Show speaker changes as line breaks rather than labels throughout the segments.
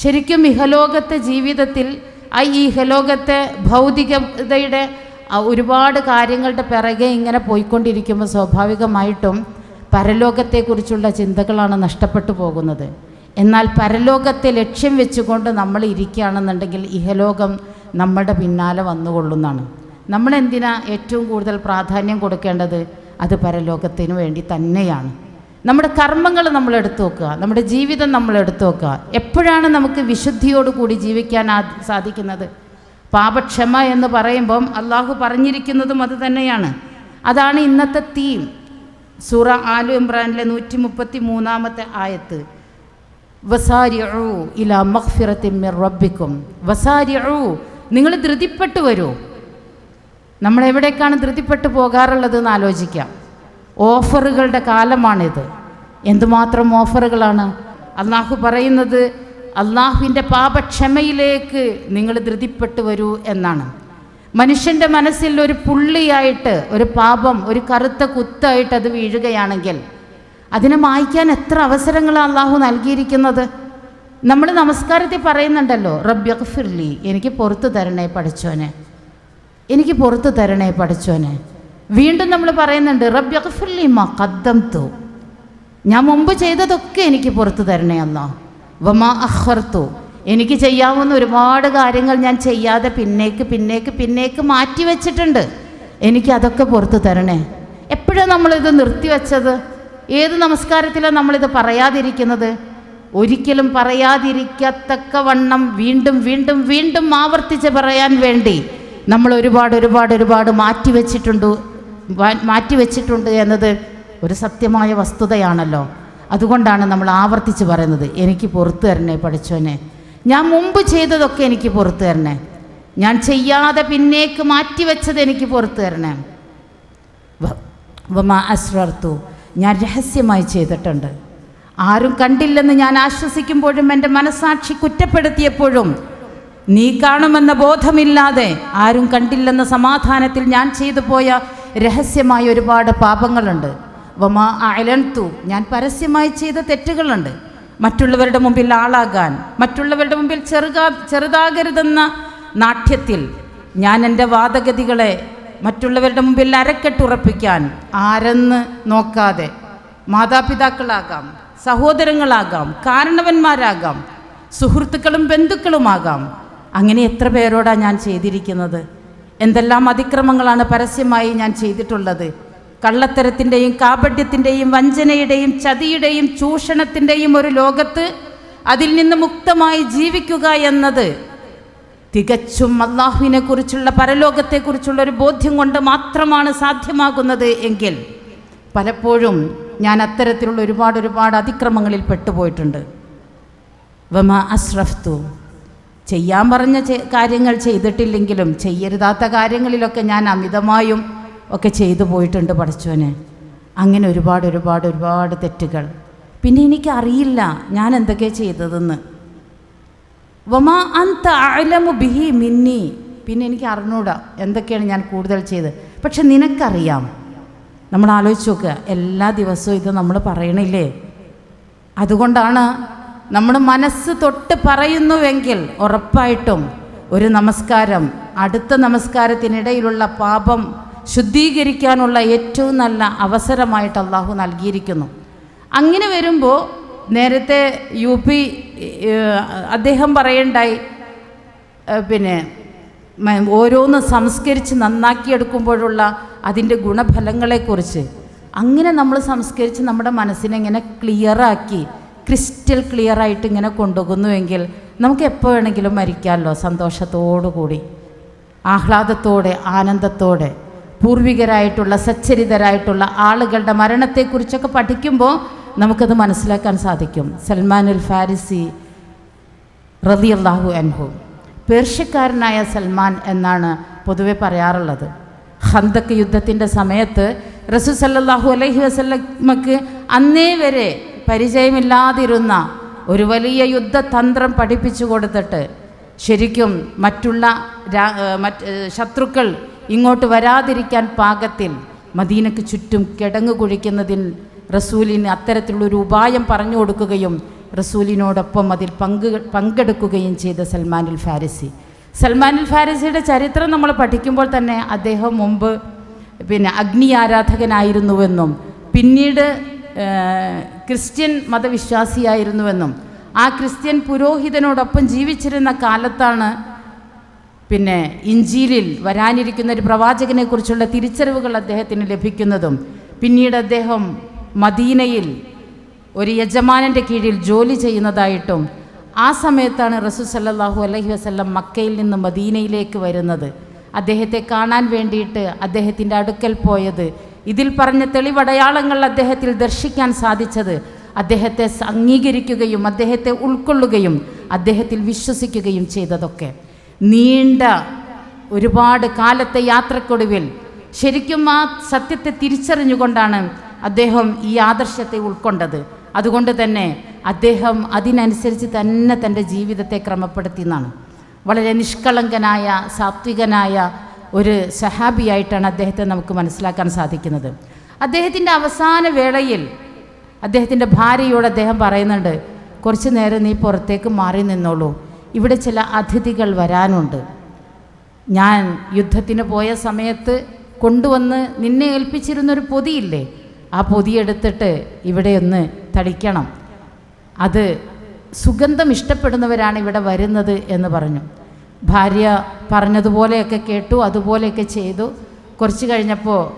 ശരിക്കും ഇഹലോകത്തെ ജീവിതത്തിൽ ആ ഇഹലോകത്തെ ഭൗതികതയുടെ ഒരുപാട് കാര്യങ്ങളുടെ പിറകെ ഇങ്ങനെ പോയിക്കൊണ്ടിരിക്കുമ്പോൾ സ്വാഭാവികമായിട്ടും പരലോകത്തെക്കുറിച്ചുള്ള ചിന്തകളാണ് നഷ്ടപ്പെട്ടു പോകുന്നത്. എന്നാൽ പരലോകത്തെ ലക്ഷ്യം വെച്ചുകൊണ്ട് നമ്മൾ ഇരിക്കുകയാണെന്നുണ്ടെങ്കിൽ ഇഹലോകം നമ്മുടെ പിന്നാലെ വന്നുകൊള്ളുന്നതാണ്. നമ്മളെന്തിനാ ഏറ്റവും കൂടുതൽ പ്രാധാന്യം കൊടുക്കേണ്ടത്? അത് പരലോകത്തിന് വേണ്ടി തന്നെയാണ്. നമ്മുടെ കർമ്മങ്ങൾ നമ്മൾ എടുത്തു നോക്കുക നമ്മുടെ ജീവിതം നമ്മൾ എടുത്തു നോക്കുക എപ്പോഴാണ് നമുക്ക് വിശുദ്ധിയോട് കൂടി ജീവിക്കാൻ സാധിക്കുന്നത്? പാപക്ഷമ എന്ന് പറയുമ്പം അള്ളാഹു പറഞ്ഞിരിക്കുന്നതും അത് തന്നെയാണ്. അതാണ് ഇന്നത്തെ തീം. സൂറ ആലു ഇമ്രാനിലെ നൂറ്റി മുപ്പത്തി മൂന്നാമത്തെ ആയത്ത് നിങ്ങൾ ധൃതിപ്പെട്ടു വരൂ. നമ്മളെവിടേക്കാണ് ധൃതിപ്പെട്ടു പോകാറുള്ളത് എന്ന് ആലോചിക്കാം. ഓഫറുകളുടെ കാലമാണിത്. എന്തുമാത്രം ഓഫറുകളാണ്? അള്ളാഹു പറയുന്നത് അള്ളാഹുവിന്റെ പാപക്ഷമയിലേക്ക് നിങ്ങൾ ധൃതിപ്പെട്ടു വരൂ എന്നാണ്. മനുഷ്യന്റെ മനസ്സിൽ ഒരു പുള്ളിയായിട്ട് ഒരു പാപം ഒരു കറുത്ത കുത്തായിട്ട് അത് വീഴുകയാണെങ്കിൽ അതിനെ മായ്ക്കാൻ എത്ര അവസരങ്ങളാണ് അള്ളാഹു നൽകിയിരിക്കുന്നത്? നമ്മൾ നമസ്കാരത്തിൽ പറയുന്നുണ്ടല്ലോ റബ്യഖ്ഫിർലി എനിക്ക് പുറത്തു തരണേ പഠിച്ചോനെ എനിക്ക് പുറത്തു തരണേ പഠിച്ചോനെ. വീണ്ടും നമ്മൾ പറയുന്നുണ്ട് റബ്യഖ്ഫിർലി മാ കദ്ദംതു ഞാൻ മുമ്പ് ചെയ്തതൊക്കെ എനിക്ക് പുറത്തു തരണേ അല്ല. വമാ അഹർത്തു എനിക്ക് ചെയ്യാവുന്ന ഒരുപാട് കാര്യങ്ങൾ ഞാൻ ചെയ്യാതെ പിന്നേക്ക് പിന്നേക്ക് പിന്നേക്ക് മാറ്റി വെച്ചിട്ടുണ്ട്. എനിക്ക് അതൊക്കെ പുറത്തു തരണേ. എപ്പോഴാണ് നമ്മളിത് നിർത്തിവെച്ചത് ഏത് നമസ്കാരത്തിലാണ് നമ്മളിത് പറയാതിരിക്കുന്നത്? ഒരിക്കലും പറയാതിരിക്കത്തക്ക വണ്ണം വീണ്ടും വീണ്ടും വീണ്ടും ആവർത്തിച്ച് പറയാൻ വേണ്ടി നമ്മൾ ഒരുപാട് ഒരുപാട് ഒരുപാട് മാറ്റി വെച്ചിട്ടുണ്ട്. മാറ്റി വെച്ചിട്ടുണ്ട് എന്നത് ഒരു സത്യമായ വസ്തുതയാണല്ലോ. അതുകൊണ്ടാണ് നമ്മൾ ആവർത്തിച്ച് പറയുന്നത് എനിക്ക് പുറത്തു തരണേ പഠിച്ചോനെ ഞാൻ മുമ്പ് ചെയ്തതൊക്കെ എനിക്ക് പുറത്തു തരണേ. ഞാൻ ചെയ്യാതെ പിന്നേക്ക് മാറ്റി വെച്ചത് എനിക്ക് പുറത്തു തരണേ. അശ്രർത്തു ഞാൻ രഹസ്യമായി ചെയ്തിട്ടുണ്ട്. ആരും കണ്ടില്ലെന്ന് ഞാൻ ആശ്വസിക്കുമ്പോഴും എന്റെ മനസാക്ഷി കുറ്റപ്പെടുത്തിയപ്പോഴും നീ കാണുമെന്ന ബോധമില്ലാതെ ആരും കണ്ടില്ലെന്ന സമാധാനത്തിൽ ഞാൻ ചെയ്തു പോയ രഹസ്യമായ ഒരുപാട് പാപങ്ങളുണ്ട്. വമാ അയലൻതു ഞാൻ പരസ്യമായി ചെയ്ത തെറ്റുകളുണ്ട്. മറ്റുള്ളവരുടെ മുമ്പിൽ ആളാകാൻ മറ്റുള്ളവരുടെ മുമ്പിൽ ചെറുകാ ചെറുതാകരുതെന്ന നാട്യത്തിൽ ഞാൻ എന്റെ വാദഗതികളെ മറ്റുള്ളവരുടെ മുമ്പിൽ അരക്കെട്ടുറപ്പിക്കാൻ ആരെന്ന് നോക്കാതെ മാതാപിതാക്കളാകാം സഹോദരങ്ങളാകാം കാരണവന്മാരാകാം സുഹൃത്തുക്കളും ബന്ധുക്കളുമാകാം. അങ്ങനെ എത്ര പേരോടാണ് ഞാൻ ചെയ്തിരിക്കുന്നത്? എന്തെല്ലാം അതിക്രമങ്ങളാണ് പരസ്യമായി ഞാൻ ചെയ്തിട്ടുള്ളത്? കള്ളത്തരത്തിന്റെയും കാപട്യത്തിന്റെയും വഞ്ചനയുടെയും ചതിയുടെയും ചൂഷണത്തിന്റെയും ഒരു ലോകത്ത് അതിൽ നിന്ന് മുക്തമായി ജീവിക്കുക എന്നത് തികച്ചും അള്ളാഹുവിനെ കുറിച്ചുള്ള പരലോകത്തെക്കുറിച്ചുള്ള ഒരു ബോധ്യം കൊണ്ട് മാത്രമാണ് സാധ്യമാകുന്നത് എങ്കിൽ പലപ്പോഴും ഞാൻ അത്തരത്തിലുള്ള ഒരുപാട് ഒരുപാട് അതിക്രമങ്ങളിൽ പെട്ടുപോയിട്ടുണ്ട്. വമ അസ്രഫ്തു. ചെയ്യാൻ പറഞ്ഞ കാര്യങ്ങൾ ചെയ്തിട്ടില്ലെങ്കിലും ചെയ്യരുതാത്ത കാര്യങ്ങളിലൊക്കെ ഞാൻ അമിതമായും ഒക്കെ ചെയ്തു പോയിട്ടുണ്ട് പഠിച്ചവന്. അങ്ങനെ ഒരുപാട് ഒരുപാട് ഒരുപാട് തെറ്റുകൾ. പിന്നെ എനിക്കറിയില്ല ഞാൻ എന്തൊക്കെയാണ് ചെയ്തതെന്ന്. വമാ അന്ത അലമു ബിഹി മിന്നി. പിന്നെ എനിക്ക് അറിഞ്ഞൂടാ എന്തൊക്കെയാണ് ഞാൻ കൂടുതൽ ചെയ്തത്. പക്ഷെ നിനക്കറിയാം. നമ്മൾ ആലോചിച്ച് നോക്കുക എല്ലാ ദിവസവും ഇത് നമ്മൾ പറയണില്ലേ? അതുകൊണ്ടാണ് നമ്മൾ മനസ്സ് തൊട്ട് പറയുന്നുവെങ്കിൽ ഉറപ്പായിട്ടും ഒരു നമസ്കാരം അടുത്ത നമസ്കാരത്തിനിടയിലുള്ള പാപം ശുദ്ധീകരിക്കാനുള്ള ഏറ്റവും നല്ല അവസരമായിട്ട് അള്ളാഹു നൽകിയിരിക്കുന്നു. അങ്ങനെ വരുമ്പോൾ നേരത്തെ യു പി അദ്ദേഹം പറയണ്ടായി പിന്നെ ഓരോന്ന് സംസ്കരിച്ച് നന്നാക്കിയെടുക്കുമ്പോഴുള്ള അതിന്റെ ഗുണഫലങ്ങളെക്കുറിച്ച്. അങ്ങനെ നമ്മൾ സംസ്കരിച്ച് നമ്മുടെ മനസ്സിനെ ഇങ്ങനെ ക്ലിയറാക്കി ക്രിസ്റ്റൽ ക്ലിയറായിട്ട് ഇങ്ങനെ കൊണ്ടുപോകുന്നുവെങ്കിൽ നമുക്ക് എപ്പോൾ വേണമെങ്കിലും മരിക്കാമല്ലോ സന്തോഷത്തോടു കൂടി ആഹ്ലാദത്തോടെ ആനന്ദത്തോടെ. പൂർവികരായിട്ടുള്ള സച്ചരിതരായിട്ടുള്ള ആളുകളുടെ മരണത്തെക്കുറിച്ചൊക്കെ പഠിക്കുമ്പോൾ നമുക്കത് മനസ്സിലാക്കാൻ സാധിക്കും. സൽമാനുൽ ഫാരിസി റതി അള്ളാഹു അൻഹു. പേർഷ്യക്കാരനായ സൽമാൻ എന്നാണ് പൊതുവെ പറയാറുള്ളത്. ഹന്തക്ക് യുദ്ധത്തിന്റെ സമയത്ത് റസൂ സല്ലാഹു അലഹി വസ്ലമക്ക് അന്നേ വരെ പരിചയമില്ലാതിരുന്ന ഒരു വലിയ യുദ്ധതന്ത്രം പഠിപ്പിച്ചു കൊടുത്തിട്ട് ശരിക്കും മറ്റുള്ള മറ്റ് ശത്രുക്കൾ ഇങ്ങോട്ട് വരാതിരിക്കാൻ പാകത്തിൽ മദീനയ്ക്ക് ചുറ്റും കിടങ്ങു കുഴിക്കുന്നതിൽ റസൂലിന് അത്തരത്തിലുള്ളൊരു ഉപായം പറഞ്ഞു കൊടുക്കുകയും റസൂലിനോടൊപ്പം അതിൽ പങ്ക് പങ്കെടുക്കുകയും ചെയ്ത സൽമാനുൽ ഫാരിസി. സൽമാനുൽ ഫാരിസിയുടെ ചരിത്രം നമ്മൾ പഠിക്കുമ്പോൾ തന്നെ അദ്ദേഹം മുമ്പ് പിന്നെ അഗ്നി ആരാധകനായിരുന്നുവെന്നും പിന്നീട് ക്രിസ്ത്യൻ മതവിശ്വാസിയായിരുന്നുവെന്നും ആ ക്രിസ്ത്യൻ പുരോഹിതനോടൊപ്പം ജീവിച്ചിരുന്ന കാലത്താണ് പിന്നെ ഇഞ്ചിയിലിൽ വരാനിരിക്കുന്ന ഒരു പ്രവാചകനെ കുറിച്ചുള്ള തിരിച്ചറിവുകൾ അദ്ദേഹത്തിന് ലഭിക്കുന്നതും പിന്നീട് അദ്ദേഹം മദീനയിൽ ഒരു യജമാനന്റെ കീഴിൽ ജോലി ചെയ്യുന്നതായിട്ടും ആ സമയത്താണ് റസൂ സല്ലാഹു അലൈഹി വസല്ലം മക്കയിൽ നിന്ന് മദീനയിലേക്ക് വരുന്നത്. അദ്ദേഹത്തെ കാണാൻ വേണ്ടിയിട്ട് അദ്ദേഹത്തിന്റെ അടുക്കൽ പോയത്. ഇതിൽ പറഞ്ഞ തെളിവടയാളങ്ങൾ അദ്ദേഹത്തിൽ ദർശിക്കാൻ സാധിച്ചത്. അദ്ദേഹത്തെ അംഗീകരിക്കുകയും അദ്ദേഹത്തെ ഉൾക്കൊള്ളുകയും അദ്ദേഹത്തിൽ വിശ്വസിക്കുകയും ചെയ്തതൊക്കെ. നീണ്ട ഒരുപാട് കാലത്തെ യാത്രക്കൊടുവിൽ ശരിക്കും ആ സത്യത്തെ തിരിച്ചറിഞ്ഞുകൊണ്ടാണ് അദ്ദേഹം ഈ ആദർശത്തെ ഉൾക്കൊണ്ടത്. അതുകൊണ്ട് തന്നെ അദ്ദേഹം അതിനനുസരിച്ച് തന്നെ തന്റെ ജീവിതത്തെ ക്രമപ്പെടുത്തി എന്നാണ് വളരെ നിഷ്കളങ്കനായ സാത്വികനായ ഒരു സഹാബിയായിട്ടാണ് അദ്ദേഹത്തെ നമുക്ക് മനസ്സിലാക്കാൻ സാധിക്കുന്നത്. അദ്ദേഹത്തിന്റെ അവസാന വേളയിൽ അദ്ദേഹത്തിന്റെ ഭാര്യയോട് അദ്ദേഹം പറയുന്നുണ്ട് കുറച്ച് നേരം നീ പുറത്തേക്ക് മാറി നിന്നോളൂ. ഇവിടെ ചില അതിഥികൾ വരാനുണ്ട്. ഞാൻ യുദ്ധത്തിന് പോയ സമയത്ത് കൊണ്ടുവന്ന് നിന്നെ ഏൽപ്പിച്ചിരുന്നൊരു പൊതിയില്ലേ? ആ പൊതി എടുത്തിട്ട് ഇവിടെ ഒന്ന് തളിക്കണം. അത് സുഗന്ധം ഇഷ്ടപ്പെടുന്നവരാണ് ഇവിടെ വരുന്നത് എന്ന് പറഞ്ഞു. ഭാര്യ പറഞ്ഞതുപോലെയൊക്കെ കേട്ടു അതുപോലെയൊക്കെ ചെയ്തു. കുറച്ച് കഴിഞ്ഞപ്പോൾ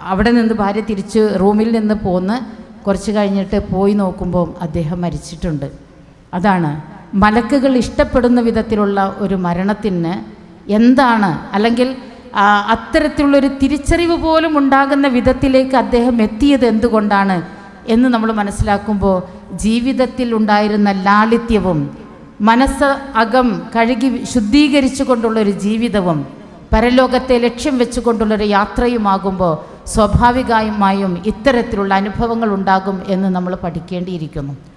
അവിടെ നിന്ന് ഭാര്യ തിരിച്ച് റൂമിൽ നിന്ന് പോന്ന് കുറച്ച് കഴിഞ്ഞിട്ട് പോയി നോക്കുമ്പോൾ അദ്ദേഹം മരിച്ചിട്ടുണ്ട്. അതാണ് മലക്കുകൾ ഇഷ്ടപ്പെടുന്ന വിധത്തിലുള്ള ഒരു മരണത്തിന് എന്താണ്? അല്ലെങ്കിൽ അത്തരത്തിലുള്ളൊരു തിരിച്ചറിവ് പോലും ഉണ്ടാകുന്ന വിധത്തിലേക്ക് അദ്ദേഹം എത്തിയത് എന്തുകൊണ്ടാണ് എന്ന് നമ്മൾ മനസ്സിലാക്കുമ്പോൾ ജീവിതത്തിൽ ഉണ്ടായിരുന്ന ലാളിത്യവും മനസ്സ് അകം കഴുകി ശുദ്ധീകരിച്ചു കൊണ്ടുള്ളൊരു ജീവിതവും പരലോകത്തെ ലക്ഷ്യം വെച്ചുകൊണ്ടുള്ളൊരു യാത്രയുമാകുമ്പോൾ സ്വാഭാവികമായും ഇത്തരത്തിലുള്ള അനുഭവങ്ങൾ ഉണ്ടാകും എന്ന് നമ്മൾ പഠിക്കേണ്ടിയിരിക്കുന്നു.